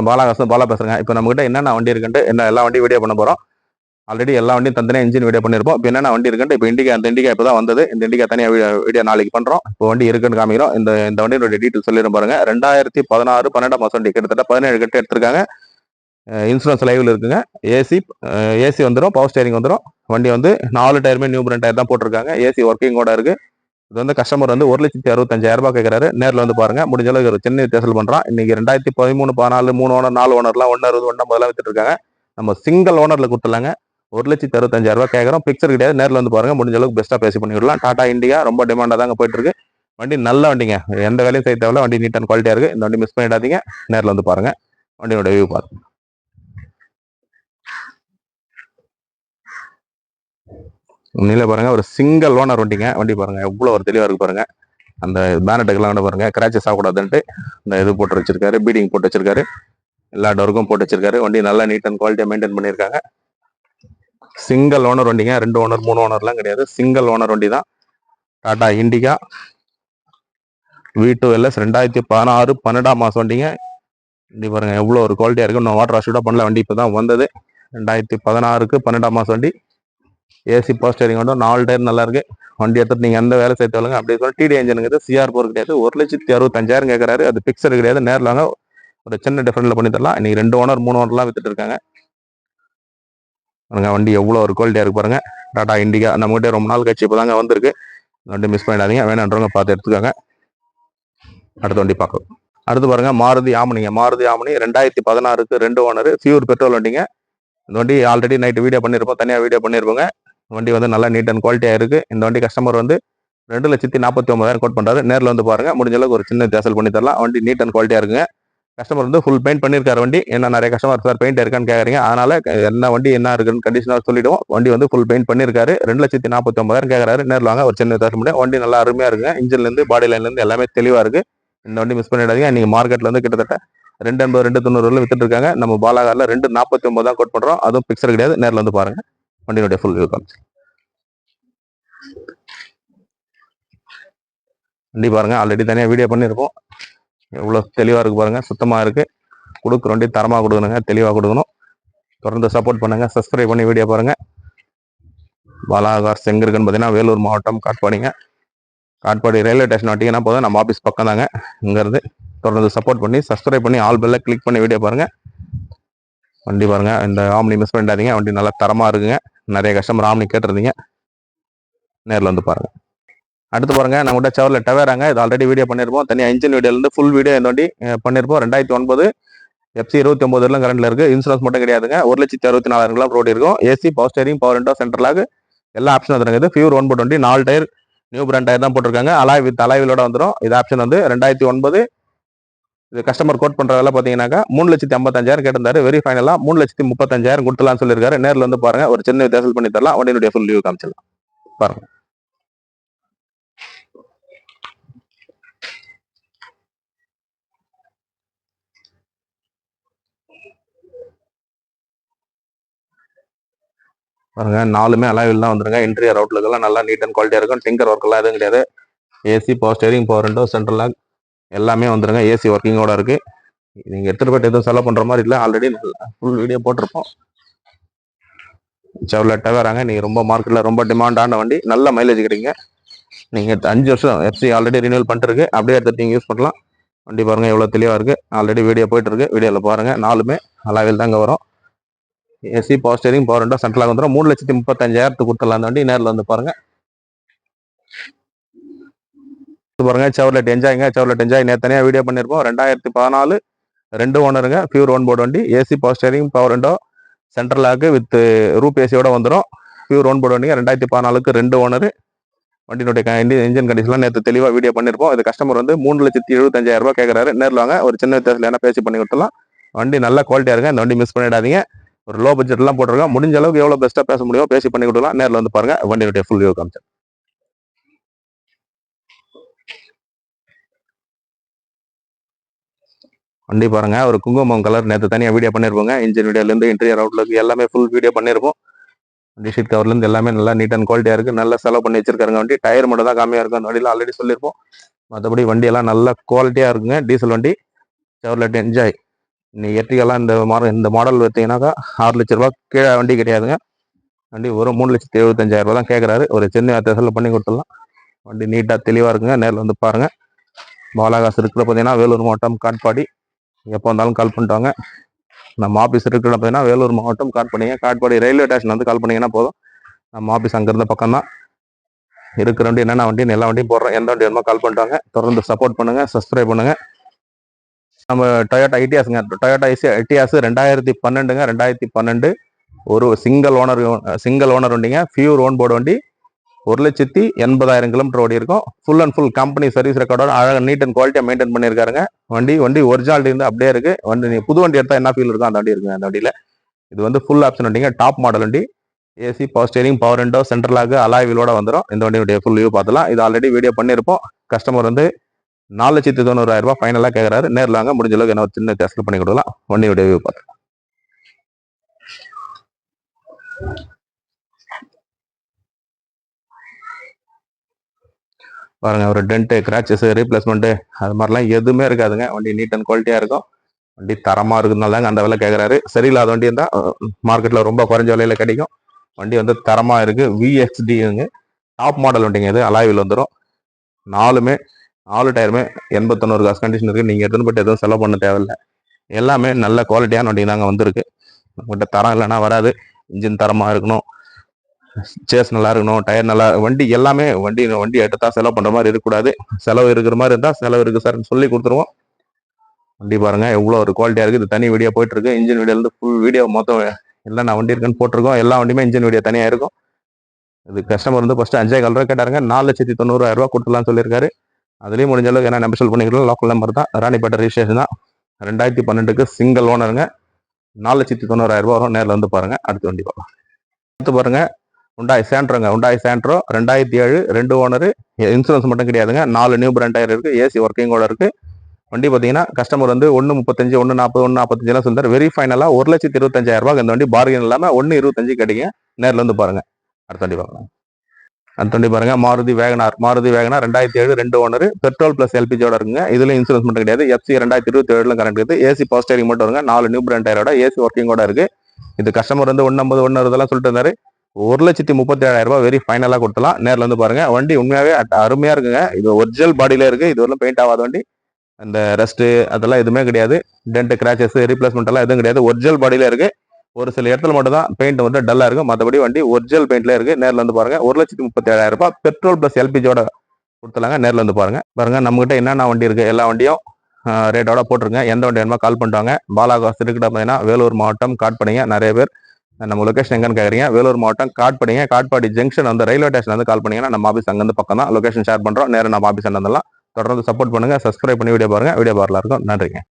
நான் பாலாகாசம் பாலா பேசுகிறேங்க இப்போ நம்மகிட்ட என்னென்ன வண்டி இருக்குன்ட்டு என்ன எல்லா வண்டியும் வீடியோ பண்ண போகிறோம் ஆல்ரெடி எல்லா வண்டியும் தந்தனே இன்ஜின் வீடியோ பண்ணியிருப்போம் இப்போ என்னென்ன வண்டி இருக்குன்ட்டு இப்போ இண்டிகா அந்த இண்டிகா இப்போ தான் வந்தது. இந்த இண்டிகா தனியாக வீடியோ நாளைக்கு பண்ணுறோம் இப்போ வண்டி இருக்குன்னு காமிக்கிறோம். இந்த இந்த வண்டியோட டீட்டெயில் சொல்லிடும் பாருங்க. ரெண்டாயிரத்தி பதினாறு பன்னெண்டாம் மாதம் வண்டி கிட்டத்தட்ட பதினேழு கட்டு எடுத்திருக்காங்க. இன்சூரன்ஸ் லைவில் இருக்குங்க. ஏசி ஏசி வந்துடும் பவர் ஸ்டேரிங் வந்துடும் வண்டி வந்து நாலு டயருமே நியூ பிராண்ட் டயர் தான் போட்டிருக்காங்க. ஏசி ஒர்க்கிங்கோட இருக்குது இது வந்து கஸ்டமர் வந்து ஒரு லட்சத்தி அறுபத்தஞ்சாயிரம் ரூபாய் கேட்கறாரு நேரில் வந்து பாருங்க. முடிஞ்ச அளவுக்கு ஒரு சின்ன வித்தியாசம் பண்றான். இன்னைக்கு ரெண்டாயிரத்தி பதிமூணு பதினாலு மூணு ஓனர் நாலு ஓனர்லாம் ஒன்று அறுபது ஒன்று முதல்ல வித்துட்டு இருக்காங்க. நம்ம சிங்கிள் ஓனர்ல கொடுத்துலாங்க ஒரு லட்சத்தி அறுபத்தஞ்சாயிரம் ரூபாய் கேட்கறோம் பிக்சர் கிடையாது. நேரில் வந்து பாருங்க. முடிஞ்ச அளவுக்கு பெஸ்ட்டாக பேசி பண்ணிவிடலாம் டாடா இண்டிகா ரொம்ப டிமாண்டாக தாங்க போயிட்டு இருக்கு. வண்டி நல்ல வண்டிங்க. எந்த வேலையும் செய்ய தேவையில்ல. வண்டி நீட் அண்ட் குவாலிட்டியாக இருக்குது இந்த வண்டி மிஸ் பண்ணிடாதீங்க. நேரில் வந்து பாருங்க. வண்டியோட வியூ பாருங்க. உண்மையில பாருங்க ஒரு சிங்கிள் ஓனர் வண்டிங்க வண்டி பாருங்க எவ்வளோ ஒரு தெளிவா இருக்கு பாருங்க. அந்த பேனட்டுக்கெல்லாம் கூட பாருங்க. கிராச்சஸ் ஆகக்கூடாதுன்ட்டு இந்த இது போட்டு வச்சிருக்காரு பீடிங் போட்டு வச்சிருக்காரு. எல்லா டொர்க்கும் போட்டு வச்சிருக்காரு. வண்டி நல்லா நீட் அண்ட் குவாலிட்டியா மெயின்டைன் பண்ணியிருக்காங்க. சிங்கிள் ஓனர் வண்டிங்க. ரெண்டு ஓனர் மூணு ஓனர்லாம் கிடையாது. சிங்கிள் ஓனர் வண்டி தான். Tata Indica V two LS ரெண்டாயிரத்தி பதினாறு பன்னெண்டாம் மாதம் வண்டிங்க. வண்டி பாருங்க எவ்வளோ ஒரு குவாலிட்டியா இருக்கு. இன்னும் வாட்டர் வாஷ் கூட பண்ணல. வண்டி இப்போ தான் வந்தது. ரெண்டாயிரத்தி பதினாறுக்கு பன்னெண்டாம் மாதம் வண்டி. ஏசி பவர் ஸ்டேரிங் வந்து நாலு டயர் நல்லா இருக்கு வண்டி எடுத்துட்டு நீங்கள் எந்த வேலை சேர்த்து வாங்க அப்படி சொல்லி டிடி என்ஜினுங்கிறது சிஆர் போர் கிடையாது. ஒரு லட்சத்தி அறுபத்தஞ்சாயிரம் கேட்குறாரு அது பிக்சர் கிடையாது. நேரில் வாங்க ஒரு சின்ன டிஃபரெண்ட்ல பண்ணி தரலாம். இன்னைக்கு ரெண்டு ஓனர் மூணு ஓனர்லாம் வித்துட்டு இருக்காங்க. பாருங்க வண்டி எவ்வளோ ஒரு குவாலிட்டியாக இருக்கு பாருங்க. டாடா இண்டிகா நம்மகிட்ட ரொம்ப நாள் கட்சி இப்போ தாங்க வந்திருக்கு வண்டி மிஸ் பண்ணிடாதீங்க. வேணான்றவங்க பார்த்து எடுத்துக்கோங்க. அடுத்த வண்டி பார்க்கலாம். அடுத்து பாருங்க மாருதி ஆமணிங்க மாருதி ஆமணி ரெண்டாயிரத்தி பதினாறுக்கு ரெண்டு ஓனர் ஃபியூர் பெட்ரோல் வண்டிங்க. இந்த வண்டி ஆல்ரெடி நைட்டு வீடியோ பண்ணியிருப்போம் தனியாக வீடியோ பண்ணியிருப்போங்க வண்டி வந்து நல்லா நீட் அண்ட் குவாலிட்டியாக இருக்குது இந்த வண்டி கஸ்டமர் வந்து ரெண்டு லட்சத்தி நாற்பத்தி ஒன்பதாயிரம் கோட் பண்ணுறாரு நேரில் வந்து பாருங்கள் முடிஞ்ச அளவுக்கு ஒரு சின்ன வித்தியாசம் பண்ணி தரலாம். வண்டி நீட் அண்ட் குவாலிட்டியாக இருக்குங்க. கஸ்டமர் வந்து ஃபுல் பெயிண்ட் பண்ணியிருக்காரு வண்டி. என்ன நிறைய கஸ்டமர் சார் பெயிண்ட் இருக்கான்னு கேட்குறீங்க அதனால் என்ன வண்டி என்ன இருக்குன்னு கண்டிஷனாக சொல்லிவிடுவோம் வண்டி வந்து ஃபுல் பெயிண்ட் பண்ணியிருக்காரு ரெண்டு லட்சத்தி நாற்பத்தி ஒன்பதாயிரம் கேட்குறாரு நேரில் வாங்க. ஒரு சின்ன வித்தியாசம் பண்ணி. வண்டி நல்லா அருமையாக இருக்குங்க. இன்ஜின்லேருந்து பாடி லைன்லேருந்து எல்லாமே தெளிவாக இருக்குது இந்த வண்டி மிஸ் பண்ணிடாதீங்க. நீங்கள் மார்க்கெட்டில் வந்து கிட்டத்தட்ட ரெண்டு எண்பது ரெண்டு தொண்ணூறுல வித்துட்ருக்காங்க வித்துட்டு இருக்காங்க. நம்ம பாலாகாரில் ரெண்டு நாற்பத்தி ஒன்பது தான் கோட் பண்ணுறோம் அதுவும் பிக்சர் கிடையாது. நேரில் வந்து பாருங்க. வண்டியினுடைய ஃபுல் வியூ காமிச்சு. வண்டி பாருங்க. ஆல்ரெடி தனியாக வீடியோ பண்ணியிருப்போம். எவ்வளோ தெளிவாக இருக்கு பாருங்க. சுத்தமாக இருக்கு. கொடுக்குற வண்டி தரமாக கொடுக்கணுங்க. தெளிவாக கொடுக்கணும். தொடர்ந்து சப்போர்ட் பண்ணுங்க. சப்ஸ்கிரைப் பண்ணி வீடியோ பாருங்க. பாலாகார் எங்க இருக்குன்னு பார்த்தீங்கன்னா வேலூர் மாவட்டம் காட்பாடிங்க. காட்பாடி ரயில்வே ஸ்டேஷன் வட்டிங்கன்னா போதும். நம்ம ஆஃபீஸ் பக்கம் தாங்க இங்கேருந்து தொடர்ந்து சப்போர்ட் பண்ணி சப்ஸ்கிரைப் பண்ணி ஆல் பெல்ல கிளிக் பண்ணி வீடியோ பாருங்கள் வண்டி பாருங்க. இந்த ஆம்னி மிஸ் பண்ணிடாதீங்க. வண்டி நல்லா தரமாக இருக்குங்க. நிறைய கஸ்டமர் ஆம்னி கேட்டிருந்தீங்க. நேரில் வந்து பாருங்கள் அடுத்து பாருங்க. நம்மகிட்ட சவரில் டவேராங்க இது ஆல்ரெடி வீடியோ பண்ணியிருப்போம் தனியாக இன்ஜின் வீடியோலேருந்து ஃபுல் வீடியோ இந்த வண்டி பண்ணியிருப்போம் ரெண்டாயிரத்தி ஒன்பது எஃப்சி இருபத்தி ஒன்பதுலாம் கரண்ட்ல இருக்கு. இன்சூரன்ஸ் மட்டும் கிடையாதுங்க. ஒரு லட்சத்தி அறுபத்தி நாலாயிரம் கிலோ ரோடு இருக்கும். AC power steering power window சென்ட்ரலாக எல்லா ஆப்ஷனும் வந்துருங்க. ஃபியூர் ஒன் போட் வண்டி நாலு டயர் நியூ பிராண்ட் டயர் தான் போட்டிருக்காங்க. அலாய் வித் அலாய்விலோட வந்துடும் இது ஆப்ஷன் வந்து ரெண்டாயிரத்தி ஒன்பது இது கஸ்டமர் கோட் பண்ற வேலை பார்த்தீங்கன்னாக்கா மூணு லட்சத்தி ஐம்பத்தஞ்சாயிரம் கேட்டிருந்தாரு. வெரி ஃபைனலா மூணு லட்சத்தி முப்பத்தஞ்சாயிரம் கொடுத்துலாம்னு சொல்லியிருக்காரு நேரில் வந்து பாருங்க. ஒரு சின்ன வித்தியாசம் பண்ணி தரலாம். வண்டியினுடைய ஃபுல் வியூ காமிச்சிடலாம். பாருங்க. பாருங்க. நாலுமே அலாவில் தான் வந்துருங்க. இன்டீரியர் அவுட்லுக்கெல்லாம் நல்லா நீட் அண்ட் குவாலிட்டியாக இருக்கும். டிங்கர் ஒர்க் எல்லாம் எதுவும் கிடையாது. AC power steering power window central lock எல்லாமே வந்துருங்க. ஏசி ஒர்க்கிங்கோட இருக்கு. நீங்க எடுத்துட்டு போயிட்டு எதுவும் செலவு பண்ற மாதிரி இல்லை. ஆல்ரெடி ஃபுல் வீடியோ போட்டிருப்போம். செவலெட்டாக வராங்க. நீங்க ரொம்ப மார்க்கெட்ல ரொம்ப டிமாண்டான வண்டி. நல்ல மைலேஜ் கிடைக்குங்க. நீங்க அஞ்சு வருஷம் எஃப்சி ஆல்ரெடி ரினியூவல் பண்ணிட்டுருக்கு. அப்படியே எடுத்துட்டு நீங்கள் யூஸ் பண்ணலாம். வண்டி பாருங்க எவ்வளவு தெளிவா இருக்கு. ஆல்ரெடி வீடியோ போயிட்டு இருக்கு வீடியோல பாருங்க. நாலுமே அலாவில் தாங்க வரும். AC power steering power window சென்ட்ரலாக வந்துடும் மூணு லட்சத்தி முப்பத்தஞ்சாயிரத்துக்கு கொடுத்துடலாம் அந்த வண்டி. நேரில் வந்து பாருங்கள் இது பாருங்க. செவர்லெட் என்ஜாய்ங்க செவர்லெட் என்ஜாய் நேத்தனையா வீடியோ பண்ணியிருப்போம் ரெண்டாயிரத்தி பதினாலு ரெண்டு ஓனருங்க பியூர் ஒன் போர்டு வண்டி. AC power steering power window central lock with roof ஏசியோட வந்துடும் பியூர் ஒன் போர்டு வண்டிங்க. ரெண்டாயிரத்தி பதினாலுக்கு ரெண்டு ஓனர் வண்டியினுடைய இன்ஜின் கண்டிஷன்லாம் நேற்று தெளிவாக வீடியோ பண்ணியிருப்போம் இது கஸ்டமர் வந்து மூணு லட்சத்தி எழுபத்தஞ்சாயிரம் ரூபாய் கேட்குறாரு நேரில் வாங்க. ஒரு சின்ன வித்தியாசத்தில் என்ன பேசி பண்ணி கொடுத்துலாம் வண்டி நல்ல குவாலிட்டியாக இருக்குங்க. இந்த வண்டி மிஸ் பண்ணிடாதீங்க. ஒரு லோ பட்ஜெட்லாம் போட்டிருக்கோம். முடிஞ்ச அளவுக்கு எவ்வளோ பெஸ்ட்டாக பேச முடியுமோ பேசி பண்ணி கொடுக்கலாம் நேரில் வந்து பாருங்க. வண்டியினுடைய ஃபுல் வியூ காமிச்சேன் வண்டி பாருங்க. ஒரு குங்குமம் கலர் நேற்று தனியாக வீடியோ பண்ணியிருப்போங்க இன்ஜின் வீடியோலேருந்து இன்டீரியர் அவுட்லுக்கு எல்லாமே ஃபுல் வீடியோ பண்ணியிருப்போம் வண்டி ஷீட் கவர்லேருந்து எல்லாமே நல்லா நீட் அண்ட் குவாலிட்டியாக இருக்குது நல்லா செலவு பண்ணி வச்சிருக்காருங்க வண்டி. டயர் மட்டும் தான் கம்மியாக இருக்கும் வண்டியில் ஆல்ரெடி சொல்லியிருப்போம் மற்றபடி வண்டியெல்லாம் நல்லா நல்ல குவாலிட்டியாக இருக்குங்க. டீசல் வண்டி. செவர்லெட் என்ஜாய் நீ எர்டிகாலாம் இந்த மாடல் இந்த மாடல் பார்த்தீங்கன்னாக்கா ஆறு லட்ச ரூபா கீழே வண்டி கிடையாதுங்க. வண்டி ஒரு மூணு லட்சத்தி எழுபத்தஞ்சாயிரம் ரூபா தான் கேட்குறாரு ஒரு சின்ன அத்தியாவசியில் பண்ணி கொடுத்துடலாம். வண்டி நீட்டாக தெளிவாக இருக்குங்க. நேரில் வந்து பாருங்கள் பாலாகாசு இருக்கிற பார்த்தீங்கன்னா வேலூர் மாவட்டம் காட்பாடி. எப்போ வந்தாலும் கால் பண்ணிட்டாங்க. நம்ம ஆஃபீஸ் இருக்கிற பார்த்தீங்கன்னா வேலூர் மாவட்டம் காட்பாடிங்க. காட்பாடி ரயில்வே ஸ்டேஷன் வந்து கால் பண்ணிங்கன்னா போதும். நம்ம ஆஃபீஸ் அங்கேருந்த பக்கம் தான். இருக்கிற வண்டி என்னென்ன வண்டி எல்லா வண்டியும் போடுறோம். எந்த வண்டி வேணுமோ கால் பண்ணிட்டாங்க. தொடர்ந்து சப்போர்ட் பண்ணுங்க சப்ஸ்கிரைப் பண்ணுங்க. நம்ம டொயோட்டா ஐடியாஸுங்க டொயோட்டா ஐசி ஐடியாஸ் ரெண்டாயிரத்தி பன்னெண்டுங்க ரெண்டாயிரத்தி பன்னெண்டு. ஒரு சிங்கிள் ஓனர் சிங்கிள் ஓனர் வண்டிங்க. ஃபியூர் ஓன் போர்டு வண்டி. ஒரு லட்சத்தி எண்பதாயிரம் கிலோமீட்டர் ஓடி இருக்கும். Full and full company service ரெக்கார்டோட அழகாக நீட் அண்ட் குவாலிட்டியாக மெயின்டைன் பண்ணியிருக்காருங்க வண்டி வண்டி ஒரிஜினாலிட்டி இருந்து அப்படியே இருக்கு. வண்டி நீ புது வண்டி எடுத்தால் என்ன ஃபீல் இருக்கும் அந்த வண்டி இருக்குங்க அந்த வண்டியில். இது வந்து ஃபுல் ஆப்ஷன் வண்டிங்க. டாப் மாடல் வண்டி. AC power steering power window central lock alloy வீலோட வந்துடும் இந்த வண்டியுடைய ஃபுல் வியூ பார்த்துலாம் இது ஆல்ரெடி வீடியோ பண்ணியிருப்போம் கஸ்டமர் வந்து நாலு லட்சத்தி தொண்ணூறாயிரம் ரூபாய் ஃபைனலாக கேட்குறாரு நேரில் வாங்க. முடிஞ்ச அளவுக்கு என்ன ஒரு சின்ன டெஸ்ட் பண்ணி கொடுக்கலாம். வண்டியுடைய வியூ பார்த்துக்கலாம் பாருங்க ஒரு டென்ட்டு கிராச்சஸ் ரீப்ளேஸ்மெண்ட்டு அது மாதிரிலாம் எதுவுமே இருக்காதுங்க. வண்டி நீட் அண்ட் குவாலிட்டியாக இருக்கும். வண்டி தரமாக இருக்குதுனால தாங்க அந்த விலை கேட்குறாரு சரியில்லாத வண்டி இருந்தால் மார்க்கெட்டில் ரொம்ப குறைஞ்ச விலையில் கிடைக்கும். வண்டி வந்து தரமாக இருக்குது விஎக்ஸ்டிங்க டாப் மாடல் வண்டிங்க இது. அலாயில் வந்துடும் நாலுமே நாலு டயருமே எண்பத்தொண்ணூறு காசு கண்டிஷன் இருக்குது நீங்கள் எடுத்துன்னு போட்டு எதுவும் செலவு பண்ண தேவையில்லை. எல்லாமே நல்ல குவாலிட்டியான வண்டி தாங்க வந்திருக்கு. உங்கள்கிட்ட தரம் இல்லைன்னா வராது. இன்ஜின் தரமாக இருக்கணும். சேர்ஸ் நல்லா இருக்கணும் டயர் நல்லா வண்டி எல்லாமே வண்டி வண்டி எடுத்தா செலவு பண்ற மாதிரி இருக்கக்கூடாது. செலவு இருக்கிற மாதிரி இருந்தா செலவு இருக்கு சார் சொல்லி கொடுத்துருவோம். வண்டி பாருங்க எவ்வளோ ஒரு குவாலிட்டியா இருக்கு. இது தனி வீடியோ போயிட்டு இருக்கு இன்ஜின் வீடியோலேருந்து ஃபுல் வீடியோ மொத்தம் எல்லாம் நான் வண்டி இருக்குன்னு போட்டிருக்கோம். எல்லா வண்டியுமே இன்ஜின் வீடியோ தனியா இருக்கும். இது கஸ்டமர் வந்து ஃபர்ஸ்ட் அஞ்சே கால் ரூபா கேட்டாருங்க. நாலு லட்சத்தி தொண்ணூறாயிரம் ரூபா கொடுத்துலாம் சொல்லியிருக்காரு. அதுலேயும் முடிஞ்ச அளவுக்கு என்ன நம்பர் பண்ணிக்கலாம் லோக்கல் நம்பர் தான். ராணிப்பேட்டை ரிஜிஸ்ட்ரேஷன் தான். ரெண்டாயிரத்தி பன்னெண்டுக்கு சிங்கிள் ஓனருங்க நாலு லட்சத்தி தொண்ணூறாயிரம் ரூபா வரும். நேரில் வந்து பாருங்க. அடுத்த வண்டி பார்க்கலாம். அடுத்து பாருங்க. உண்டாய் சேண்ட்ரோங்க உண்டாய் சேண்ட்ரோ ரெண்டாயிரத்தி ஏழு ரெண்டு ஓனரு இன்சூரன்ஸ் மட்டும் கிடையாதுங்க. நாலு நியூ பிராண்ட் டயர் இருக்குது ஏசி ஒர்க்கிங்கோட இருக்குது வண்டி பார்த்தீங்கன்னா கஸ்டமர் வந்து ஒன்று முப்பத்தஞ்சு ஒன்று நாற்பது ஒன்று நாற்பத்தஞ்சுலாம் சொல்லிட்டார். வெரி ஃபைனலாக ஒரு லட்சத்தி இருபத்தஞ்சாயிரம் ரூபாய் இந்த வண்டி பார்கன் இல்லாமல் ஒன்று இருபத்தஞ்சு கிடைக்கும் நேரில் வந்து பாருங்கள் அடுத்த வண்டி பார்க்கலாம். அடுத்த வண்டி பாருங்க. மாருதி வேகனார் மாருதி வேகனார் ரெண்டாயிரத்தி ஏழு ரெண்டு ஓனர். பெட்ரோல் ப்ளஸ் எல்பிஜியோட இருக்குங்க. இதில் இன்சூரன்ஸ் மட்டும் கிடையாது. எஃப்சி ரெண்டாயிரத்தி இருபத்தி ஏழுல கரண்ட் இருக்குது ஏசி பவர் ஸ்டேரிங் மட்டும் வருங்க. நாலு நியூ பிராண்ட் டயரோட ஏசி ஒர்க்கிங்கோட இருக்குது இது கஸ்டமர் வந்து ஒன்று ஐம்பது ஒன்று இதெல்லாம் சொல்லிட்டு இருந்தாரு. ஒரு லட்சத்தி முப்பத்தி ஏழாயிரம் ரூபாய் வெரி ஃபைனலாக கொடுத்தலாம் நேரில் வந்து பாருங்க. வண்டி உண்மையாகவே அருமையாக இருக்குங்க. இது ஒரிஜினல் பாடியில் இருக்கு. இது வரலாம் பெயிண்ட் ஆகாத வண்டி. அந்த ரெஸ்ட்டு அதெல்லாம் எதுவுமே கிடையாது. டென்ட் கிராச்சஸ் ரீப்ளேஸ்மெண்ட் எல்லாம் எதுவும் கிடையாது. ஒரிஜினல் பாடியில் இருக்கு. ஒரு சில இடத்துல மட்டும் தான் பெயிண்ட் வந்து டல்லாக இருக்கும். மற்றபடி வண்டி ஒரிஜினல் பெயிண்ட்ல இருக்கு. நேரில் வந்து பாருங்க. ஒரு லட்சத்தி முப்பத்தி ஏழாயிரம் ரூபாய் பெட்ரோல் பிளஸ் எல்பிஜியோட கொடுத்தலாங்க நேரில் வந்து பாருங்க. பாருங்க நம்மகிட்ட என்னென்ன வண்டி இருக்கு? எல்லா வண்டியும் ரேட்டோட போட்டிருங்க. எந்த வண்டி வேணுமோ கால் பண்ணிட்டாங்க பாலாகாஸ் இருக்கிட்ட பார்த்தீங்கன்னா வேலூர் மாவட்டம் காட்படிங்க நிறைய பேர் நம்ம லொகேஷன் எங்கன்னு கேட்குறீங்க வேலூர் மாவட்டம் காட்படிங்க. காட்பாடி ஜங்ஷன் வந்து ரயில்வே ஸ்டேஷன் வந்து கால் பண்ணீங்கன்னா நம்ம ஆஃபீஸ் அங்கேருந்து பக்கம் தான் லொகேஷன் ஷேர் பண்ணுறோம் நேரம் நம்ம ஆஃபீஸ் வந்துடலாம். தொடர்ந்து சப்போர்ட் பண்ணுங்கள் சப்ஸ்கிரைப் பண்ணி வீடியோ பாருங்கள் வீடியோ பார்லாம் இருக்கும் நன்றிங்க.